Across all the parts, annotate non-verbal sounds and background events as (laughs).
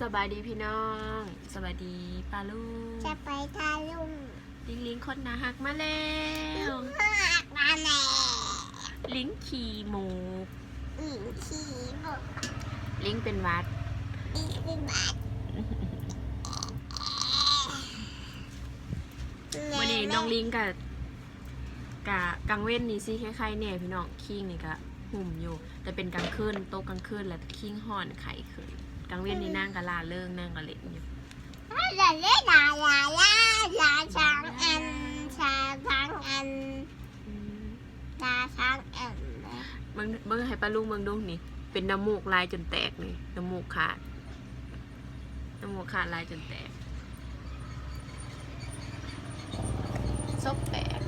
สบายดีพี่น้อง สบายดีปลาลูกจะไปทาลุงลิงลิงคนนาหักมาแล้วมากมาแล้ลิงขี่หมูหญิงขี่บกลิงเป็นหวัดอีกสิบบาทวันนี้น้องลิงกับกะกลางเว้นนี่สิคล้ายๆเนี่ยพี่น้องคิงนี่ก็หุ่มอยู่ แต่เป็นกลางคืนโตะกลางคืนแล้วคิงห่อนไข่ขึ้น กลางเว้นนี่นั่งกะลาเลิงนั่งกะเล่นอยู่ลาเล่ลาลาลาลาช้างอันชาช้างอันอืมลาช้างอันเบิ่งเบิ่งให้ปลาลูกเบิ่งดูนี่ เป็นน้ำมูกลายจนแตกนี่น้ำมูกขาดน้ำมูกขาดลายจนแตกซบแตก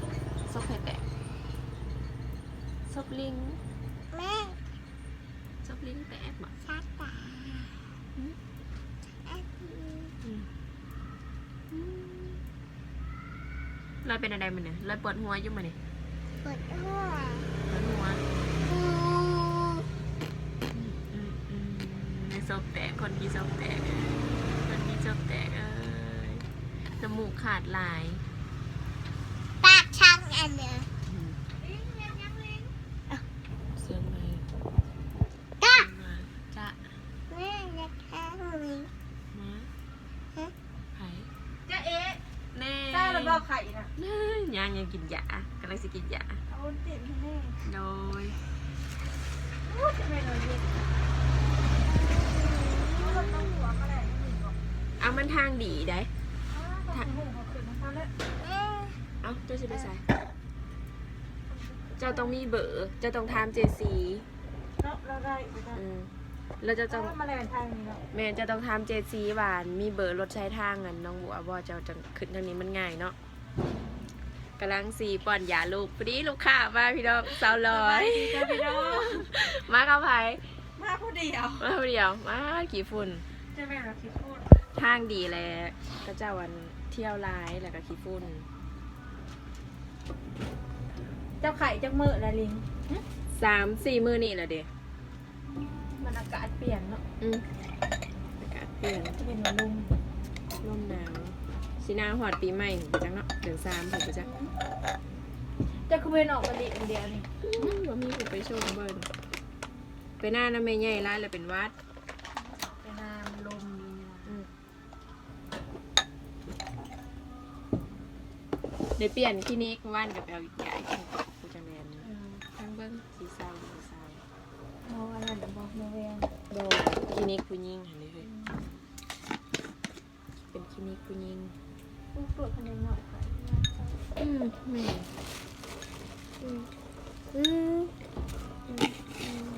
ซบไข่แตกซบลิงแม่ซบลิงแตกบ่ชักตา ลอยเป็นอะไรมันเนี่ยลอยปวดหัวยู่มันเนี่ยปวดหัวปวดหัวมอืมอืมในซบแตกคนที่ซบแตกคนที่ซบแตกเอ้ยน้ำมูกขาดลาย ปากช้างอันเนี่ย อืม ลิงยังยังลิง เสียงมา จ้า เสียงมาจะ แม่จะช้างลิง มา ฮะ ไผ่ จะเอ๊ะ แน่ เจ้าระบอกไข่นะ แน่ยังยังกินยากำลังสิกินยาเอาติดให้โดยพูดจะไม่เลยเย็นเราต้องหัวมาแหละนี่หรอกเอามันทางดีได้ถ้าหูเขาขึ้นมาแล้วแม่เอาเจ้าสิไปใส่เจ้าต้องมีเบอร์เจ้าต้องทามเจซีเนาะเราได้ไปได้อืมแล้วเจ้าต้ต้อองงมาแรงทางนี้เนาะแม่เจ้าต้องทามเจซีหวานมีเบอร์รถใช้ทางกันน้องบัวบ่เจ้าจะขึ้นทางนี้มันง่ายเนาะ กำลังสีป่อนยาลูกพอดีลูกค้ามาพี่น้องสาวร้อยเจ้าพี่น้องมากับไผมาผู้เดียวมาผู้เดียวมากี่ฝุ่นเจะแม่เราคิดพูดทางดีแหล้วก็เจ้าวันเที่ยวร้ายแล้วก็ขี้ฝุ่นเจ้าไข่จักมือละลิงสามสี่มือนี่แหละเด็มันอากาศเปลี่ยนเนาะอืมอากาศเปลี่ยนจะเป็นลุงลมหนาว สิหนาหอดปีใหม่ไปจังเนาะเดือนสามผมไปจักจะคือเป็นออกมาดิอันเดียวนี่ว่ามีผมไปโชว์เบิร์นไปหน้าน้ำไม่ใหญ่ร้ายแล้วเป็นวัดเป็นน้ำลมดีอืมเดี๋ยวเปลี่ยนคลินิกว่านกับเอาใหญ่ขึ้นกูจังแมนอืมทั้งเบิ้งสีเศร้าสีเศร้าโมอะไรเดี๋ยวบอกโมเวียงโดนคลินิกผู้หญิงหันเลยเฮ้ยเป็นคลินิกผู้หญิง พูดพูดคะแนนหน่อยค่ะอืมแม่อืมอืมอืมอืม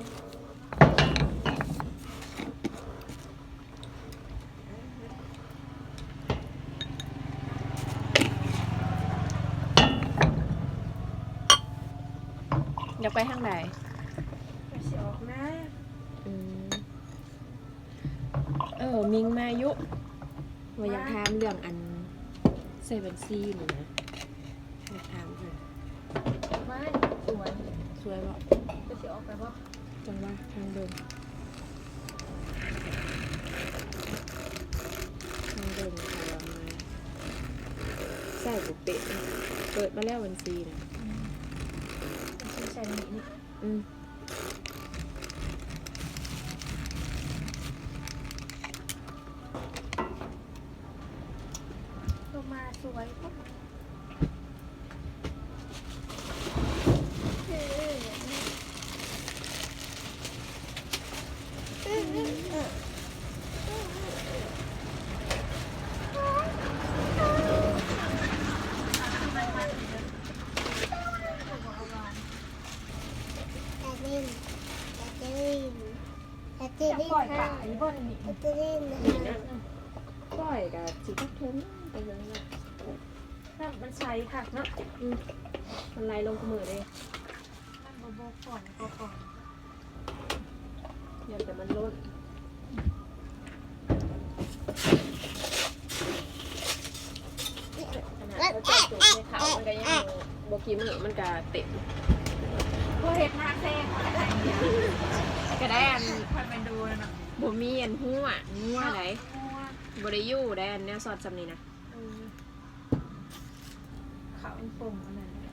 อยากไปทางไหนจะสิออกนะอืมเออ มิงมายุว่าอยากถามเรื่องอัน เซเว่นซีนี่นะอยากถามเพิ่นไม่สวยสวยบ่จะสิออกไปบ่จังว่าทางเดินทางเดินค่ะว่ามาใส่บุกเป็ดเปิดมาแล้ววันซีนะจะใส่หนีนี่อืม ลงมาสวยปุ๊บ จะดิ้นจะดิ้นจะ จะ ดิ้น ปล่ อยค่ะขายบ่นี่จะดิ้นนะก้อยกับสิทักทุนไปเลยนะน้ำมันใช้ค่ะเนาะมันไหลลงกับมือเลยน้ำบ่บ่ก่อนก็ก่อนเดี๋ยวแต่มันล้นขนาดเราจับจุดในเขามันก็ยังบกี้มือมันก็เต็มพอเห็ดหน้าแซงอะไรอย่าเสียก็ได้อัน ค่อยไปดูนะเนาะบ่มีอันหัวงัวไหนงัวบ่ได้อยู่ได้อันแนวสอดซำนี้นะเออขาวเป็นปุ่มอันนั้นแหละ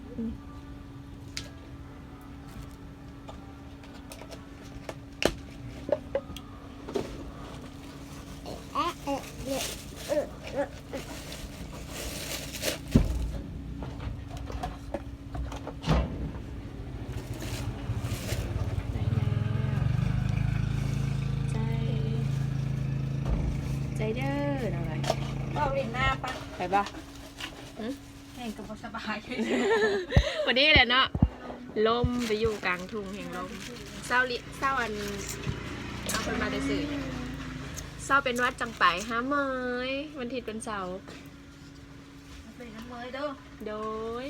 เอ๊ะเอ๊ะเอ๊ะเอ๊ะเอ๊ะเอ๊ะ ได้แล้วใจ ใจเด้อเอาไว้ เอาลินหน้า ปะไปบ่แห่งกับบสบายเลยวันนี้แหละเนาะลมไปอยู่กลางทุ่งแห่งลมเศร้าลิเศร้าอันเอาคนมาได้สื่อเศร้าเป็นวัดจังไปหาเมยวันอาทิตย์เป็นเสาร์เป็นน้ำเมยเด้อโดย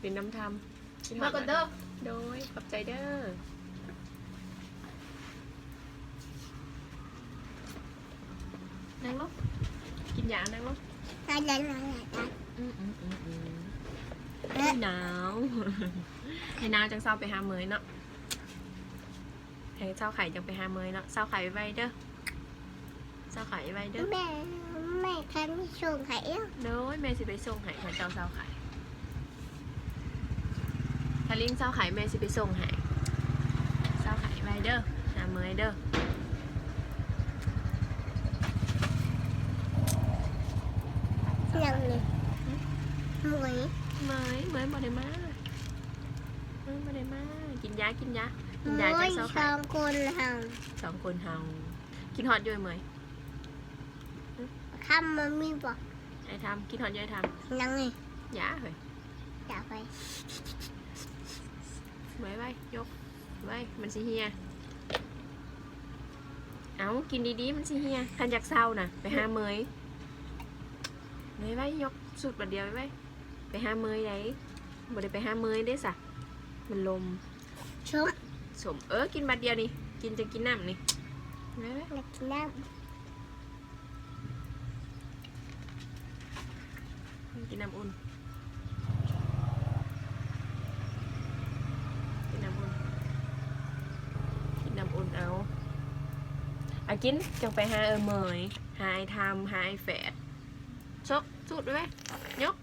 เป็นน้ำทำกินหมาอดก่อนเด้อโดยขอบใจเด้อนั่งลง dạ đây quá Thôi lên rồi dạ, dạ. ừ, ừ, ừ, dạ. nè nào. (laughs) Thầy nào chẳng sao phải 20 nó thầy sao khải chẳng phải 20 nó Sao khải vay đó Sao khải vay đó Mẹ mẹ khải đi xuồng khải á. Đối mẹ sẽ đi xuồng khải mà cho sao khải? Khải liên sao khải mẹ sẽ đi xuồng khải? Sao khải vay đó 20 đó ส่งไข่เอ้าโดยแม่สิไปส่งให้ขอเจ้าเศร้าไข่ถ้าลิงเศร้าไข่แม่สิไปส่งให้เศร้าไข่ไว้เด้อหาเมยเด้อยังเลยหมวยเมยเมยบ่ได้มาเมยบ่ได้มากินยากินยากิหนมยาวยจังเศร้าสไข่องคนเฮาสองคนเฮากินฮอตอยู่เมยคำมันมีบอกไอ้ทำกินฮอตอยู่ไอ้ทยังไงำยาเฮ้ยอยากไปไว้ไว้ยกไว้มันสิเฮียเอากินดีๆมันสิเฮียคันอยากเศร้าน่ะไปหาเมย ไว้ไว้ยกสุดบัดเดียวไว้ไว้ไปหาเมยได้บ่ได้ไปหาเมยได้สะมันลมชุบสมเออกินบัดเดียวนี่กินจะกินน้ำนี่ไว้ไว้อยากกินน้กินน้ำอุ่นกินน้ำอุ่นกินน้ำอุ่นเอาอากินจังไปหาเออเมยหาไอ้ทำหาไอ้แฝดชก สุดไว้ไหมยก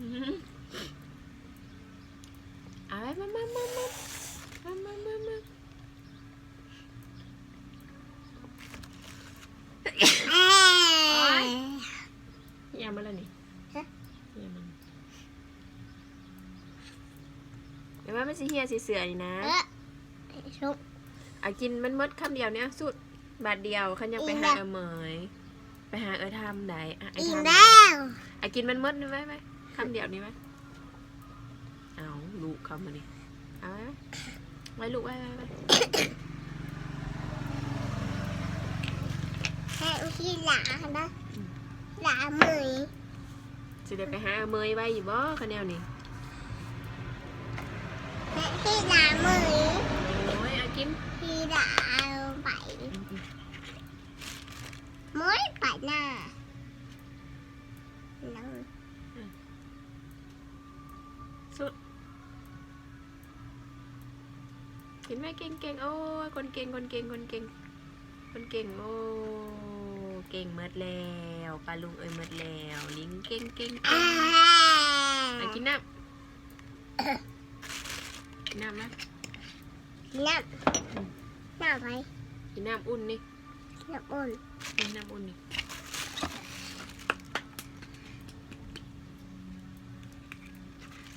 อื้อหือเอาไว้มามามามามามามามาำเอ้ยอย่ามาแล้วนี่ฮะอย่ามันเดี๋ยวว่ามันสิเฮียสิเสือนี่นะเอ๊ะชุบอากินมันหมดคำเดียวเนี่ยสุด บาทเดียวขันยังไปอิ่มหาแล้วเออเหมยไปหาเออทำไหนอะไออิ่มทำแล้วอากินมันหมดนี่ไหมไหมคำเดียวนี่ไหมเอาลูกคำมานี่เอาไว้ไว้ลูกไว้ไว้ไว้แค่ที่หลานะหลาเหมยสิได้ไปหาเออเหมยไว้อยู่บ่คะแนวนี่แค่ที่หลาเหมย โอ้ยอากิน ที่หลาไปเหมยไป หน้านั่งสุดกินไหมเก่งเก่งโอ้ยคนเก่งคนเก่งคนเก่งคนเก่งโอ้เก่งเมดแล้วปลาลุงเอ้ยเมดแล้วลิงเก่งเก่งเก่อ่างไปกินน้ำกินน้ำนะน้ำน้ำไปกินน้ำอุ่นนี่น้ำอุ่นกินน้ำอุ่นนี่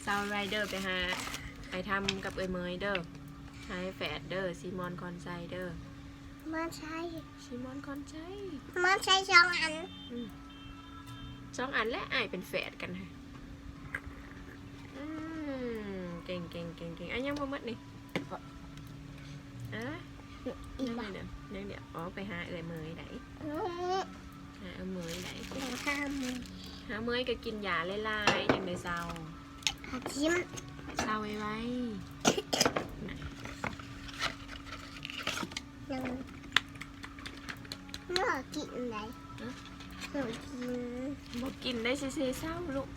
ซาวไรเดอร์ไปหาไปทำกับเอ้ยเมยเด้อหาไอ้แฝดเด้อซีมอนคอนไซเดอร์มันใช้ซีมอนคอนไซมันใช้สองอันสองอันและอายเป็นแฝดกันค่ะอืมเก่งเก่งเก่งเก่งอันยังบ่หมดนี่อะอียังกไงบ้างเดี๋ยวยังเดี๋ยวอ๋อไปหาเอ่ยเมยไหนหาเอ่ยเมยไหนน้ำข้ามหาเมยก็กินยาหลายๆจังได้เศร้า อาชิมเศร้าไว้ไว้หนึ่งเมื่อกินอะไรหนูกินบอกกินได้ซื่อๆเศร้าลูก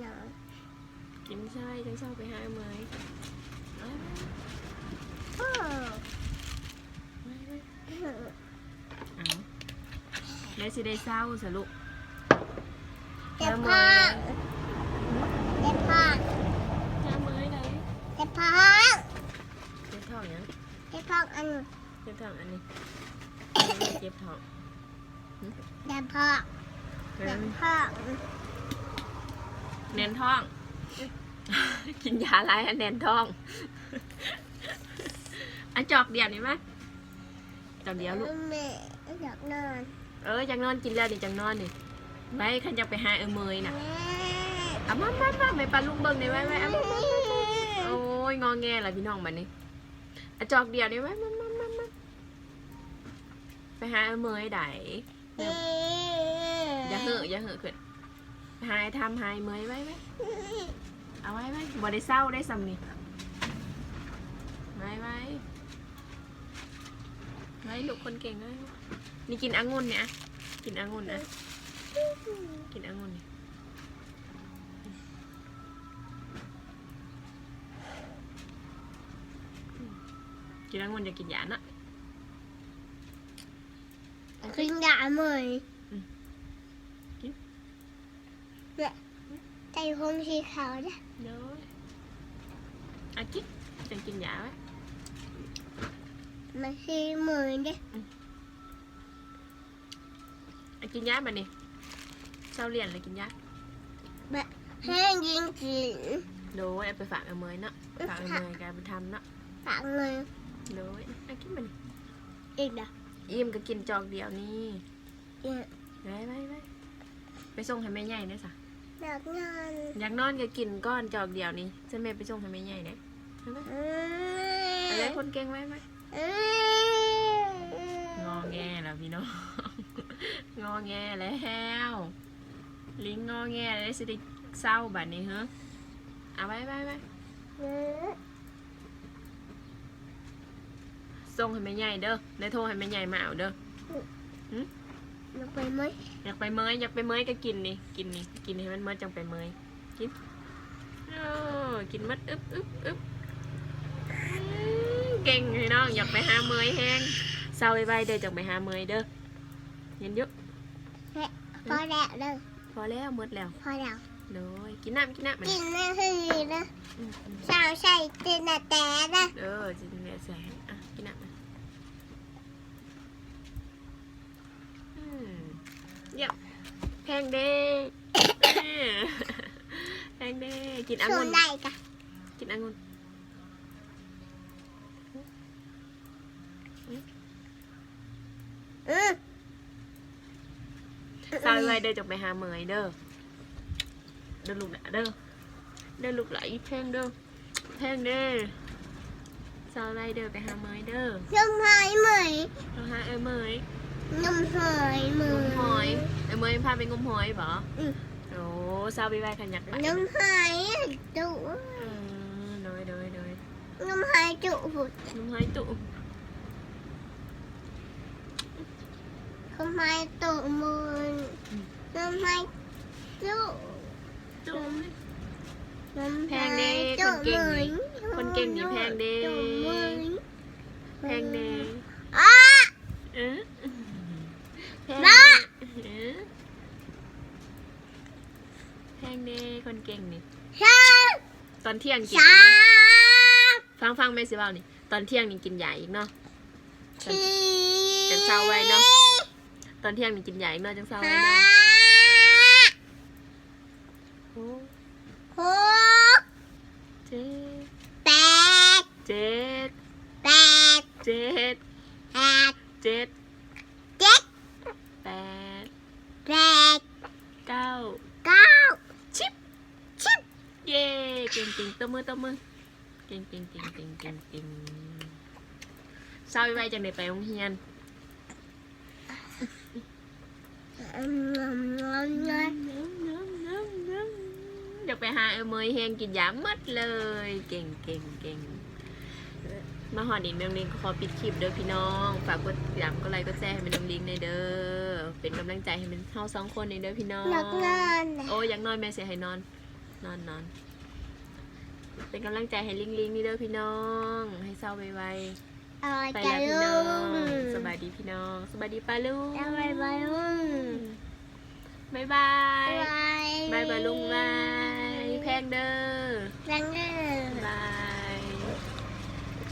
หนูกินใช่จังเศร้าไปหาเมยเอาพ่อไว้ไว้เอาแล้วสิได้เศร้าสรุปเจ็บพ่อเจ็บพ่อ หาเมยไหน เจ็บพ่อ เจ็บท้องยัง เจ็บพ่ออันเจ็บท้องอันนี้เจ็บท้องเจ็บพ่อเอเจ็อบพ่อแน่นท้อง กินยาอะไรอะแน่นท้อง อันจอกเดียวนี่ไหมจอกเดียวลูกแม่อยากนอนเออจังนอนกินแล้วดิจังนอนนี่ไว้ขันจะไปหาเออเมยน่ะแม่เอามามามาไปปลาลูกเบิ้งนี่ไว้ไว้เอามามามาโอ้ยงอแงล่ะพี่น้องบัดนี้อะ จอกเดียวนี่ไว้มามามามาไปหาเออเมยไดอย่าเหอะอย่าเหอะขึ้นหายทำหายเมยไว้ไว้เอาไว้ไว้บ่ได้เศร้าได้ซ้ำนี่ไว้ไว้ไว้ลูกคนเก่งเลยนี่กินองุ่นเนี่ยกินองุ่นนะกินองุ่นนี่ กินองุ่นจะกินยานะขึ้นดาเมยอืมกินเนี่ยใจพงสีขาวเนี่ยเด้ออะกินจะกินยาไว้มันสีเมยเนี่ยอะกินยาบัดนี้เช้าเรียนเลยกินยาแห้งยิงกินโดยเอาไปฝากเอาเมยเนาะฝากเอาเมยแกไปทำเนาะปาก เงยโดยอะกินบัดนี้อีกนะอิ่มก็กินจอกเดียวนี่เนี่ยไว้ไว้ไว้ไปส่งให้แม่ใหญ่เนี่ยสะอยากนอนอยากนอนก็กินก้อนจอกเดียวนี่จะแม่ไปส่งให้แม่ใหญ่เนี่ยเห็นไหมอือะไรมคนเก่งไว้ไหมอืมงอแงแล้วพี่น้อง งอแงแล้วลิงงอแงแล้วสิได้เศร้าบัดนี้เหรอเอาไว้ไว้ไว้อืม ส่งให้แม่ใหญ่เด้อได้โทรให้แม่ใหญ่มาเอาเด้ออยากไปไหมอยากไปเมยอยากไปเมยก็กินนี่กินนี่กินให้มันเมยจังไปเมยกินโอ้กินมัดอึ๊บอึ๊บอึ๊บอืมเก่งพี่น้องอยากไปหาเมยแห้งเศร้าไว้ไว้เด้อจังไปหาเมยเด้อเห็นเยอะพอแล้วเด้อพอแล้วหมดแล้วพอแล้วโดยกินน้ำกินน้ำมันกินไม่คือนะอืมอืมสาวใส่ตีนแต่นะเออจินเนี่ยแสงอะกินน้ำมันอืม เยี่ยมแพงเด้แพงเด้กินองุ่ส่วนนได้กะกินองุ่นอืมสาวไว้เด้อจงไปหาเม ยเด้อเด้อลูกหละเด้อเด้อลูกหละอีแพงเด้อแพงเด้อสาวไว้เด้อไปหาเมยเด้อ น้ำหอยไหม เราหาเอ้ยเมย น้ำหอยไหม งมหอยเอ้ยเมยพาไปงมหอยบ่ อืม โอ้สาวไปไว้ขันอยากไป น้ำหอยจุ อืมโดยโดยโดย น้ำหอยจุหุด งมหอยตุ น้ำหอยตุมือน้ำหอยจุ ตุ น้ำ แพ หอง เด้ ย ค จุ นเก่ง มื นี่ อ คนเก่งนี่แพงเด้ จุมือ แพงเด้ อ้า เอ งเด้คนเก่งนี่ชาตอนเที่ยงกินชาฟังฟังแม่สิเว้านี่ ตอนเที่ยงนี่กินใหญ่อีกเนาะชีจังเศร้าไว้เนาะตอนเที่ยงนี่กินใหญ่อีกเนาะจังเศร้าไว้ห้าเนาะโอ้ หก เจ็ด แปด เจ็ด แปด เจ็ด แปด เจ็ด เจ็ด แปด แปด เก้า เก้า ชิป ชิบ เย้เก่งเก่งตบมือตบมือเก่งเก่งเก่งเก่งเก่งเก่งเศร้าไว้จังได้ไปโรงเรียนอืมงมงมงมเดี๋ยวไปหาเออเมยแหงกินยามัดเลย เก่งเก่งเก่งมาหอดินเมืองลิงก็ขอปิดคลิปเด้อพี่น้อง ฝากกดติดตามกดไลค์กดแชร์ให้เป็นน้องลิงในอยเด้อ เป็นกำลังใจให้เป็นเท่าสองคนในเด้อพี่น้องอยากนอน โอ้ยอยากนอนแม่เสียให้นอน นอนนอน เป็นกำลังใจให้ลิงลิงนี่เด้อพี่น้อง ให้เศร้าไวเออๆไปจะแล้วพี่น้ลุองงสบายดีพี่น้องสบายดีป้าลุงจะไปไปลุงบายบายไปบายบายลุงบายแพงเด้อแรงเด้อ บาย